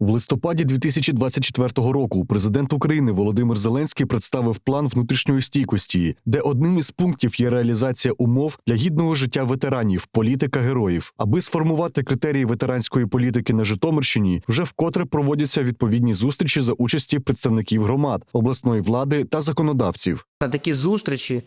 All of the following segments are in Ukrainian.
В листопаді 2024 року президент України Володимир Зеленський представив план внутрішньої стійкості, де одним із пунктів є реалізація умов для гідного життя ветеранів, політика героїв. Аби сформувати критерії ветеранської політики на Житомирщині, вже вкотре проводяться відповідні зустрічі за участі представників громад, обласної влади та законодавців. На такі зустрічі,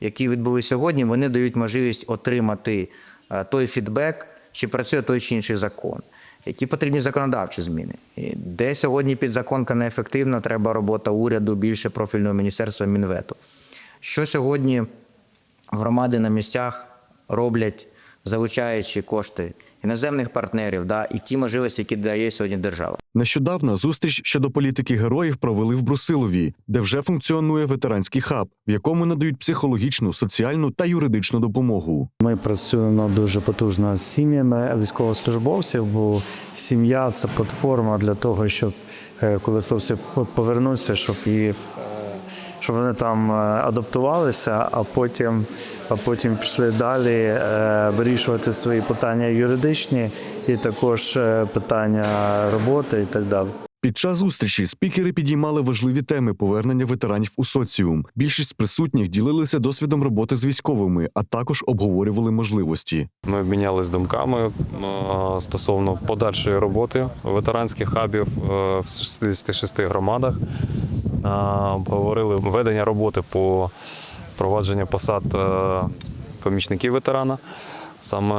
які відбулися сьогодні, вони дають можливість отримати е, той фідбек, чи працює той чи інший закон, які потрібні законодавчі зміни. Де сьогодні підзаконка неефективна, треба робота уряду, більше профільного міністерства Мінвету. Що сьогодні громади на місцях роблять, залучаючи кошти іноземних партнерів, да, і ті можливості, які дає сьогодні держава. Нещодавно зустріч щодо політики героїв провели в Брусилові, де вже функціонує ветеранський хаб, в якому надають психологічну, соціальну та юридичну допомогу. Ми працюємо дуже потужно з сім'ями військовослужбовців, бо сім'я це платформа для того, щоб е, коли хлопці повернуться, щоб їх е, щоб вони там е, адаптувалися, а потім, а потім пішли далі е, вирішувати свої питання юридичні і також е, питання роботи і так далі. Під час зустрічі спікери підіймали важливі теми повернення ветеранів у соціум. Більшість присутніх ділилися досвідом роботи з військовими, а також обговорювали можливості. Ми обмінялись думками стосовно подальшої роботи ветеранських хабів в 66 громадах. Поговорили ведення роботи по впровадженню посад е, помічників ветерана. Саме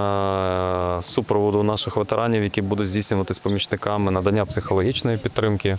е, супроводу наших ветеранів, які будуть здійснювати з помічниками надання психологічної підтримки,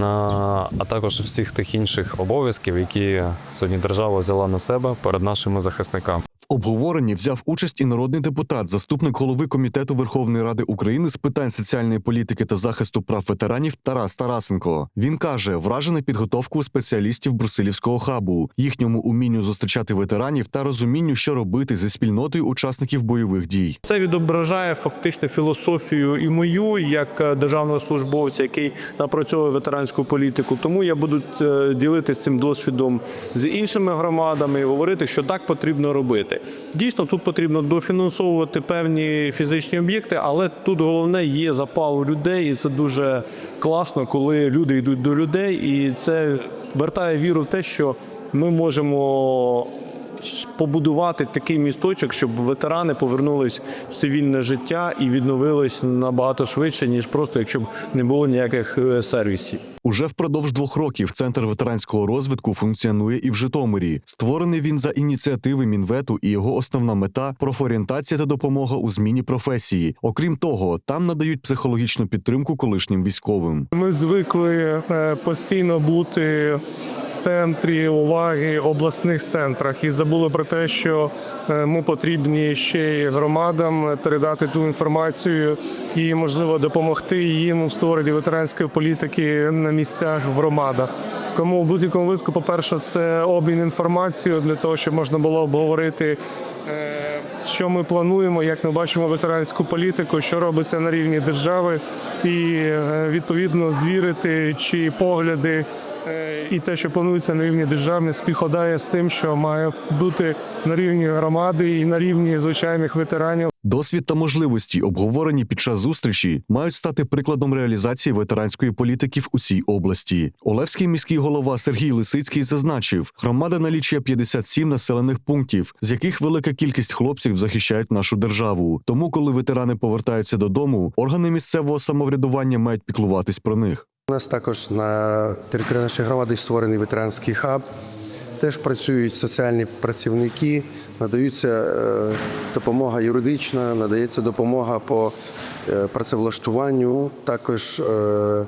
а також всіх тих інших обов'язків, які сьогодні держава взяла на себе перед нашими захисниками. Обговоренні взяв участь і народний депутат, заступник голови комітету Верховної Ради України з питань соціальної політики та захисту прав ветеранів Тарас Тарасенко. Він каже, вражений підготовкою спеціалістів Брусилівського хабу, їхньому умінню зустрічати ветеранів та розумінню, що робити зі спільнотою учасників бойових дій. Це відображає фактично філософію і мою як е, державного службовця, який напрацьовує ветеранську політику. Тому я буду е, ділитися цим досвідом з іншими громадами і говорити, що так потрібно робити. Дійсно, тут потрібно дофінансовувати певні фізичні об'єкти, але тут головне є запал людей, і це дуже класно, коли люди йдуть до людей, і це вертає віру в те, що ми можемо побудувати такий місточок, щоб ветерани повернулись в цивільне життя і відновились набагато швидше, ніж просто якщо б не було ніяких е, сервісів. Уже впродовж двох років центр ветеранського розвитку функціонує і в Житомирі. Створений він за ініціативи Мінвету, і його основна мета профорієнтація та допомога у зміні професії. Окрім того, там надають психологічну підтримку колишнім військовим. Ми звикли е, постійно бути центрі уваги обласних центрах і забули про те, що е, ми потрібні ще й громадам передати ту інформацію і, можливо, допомогти їм у створенні ветеранської політики на місцях в громадах. Тому в будь-якому випадку, по-перше, це обмін інформацією для того, щоб можна було обговорити. е, що ми плануємо, як ми бачимо ветеранську політику, що робиться на рівні держави, і е, відповідно звірити, чи погляди і те, що планується на рівні держави, співпадає з тим, що має бути на рівні громади і на рівні звичайних ветеранів. Досвід та можливості, обговорені під час зустрічі, мають стати прикладом реалізації ветеранської політики в усій області. Олевський міський голова Сергій Лисицький зазначив, громада налічує 57 населених пунктів, з яких велика кількість хлопців захищають нашу державу. Тому, коли ветерани повертаються додому, органи місцевого самоврядування мають піклуватись про них. У нас також на території нашої громади створений ветеранський хаб. Теж працюють соціальні працівники, надаються е, допомога юридична, надається допомога по е, працевлаштуванню. Також е,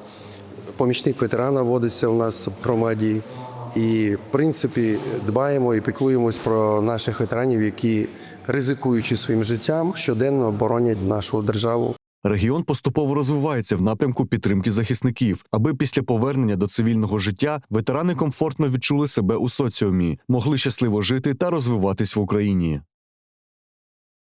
помічник ветерана вводиться у нас в громаді. І, в принципі, дбаємо і піклуємось про наших ветеранів, які ризикуючи своїм життям, щоденно боронять нашу державу. Регіон поступово розвивається в напрямку підтримки захисників, аби після повернення до цивільного життя ветерани комфортно відчули себе у соціумі, могли щасливо жити та розвиватись в Україні.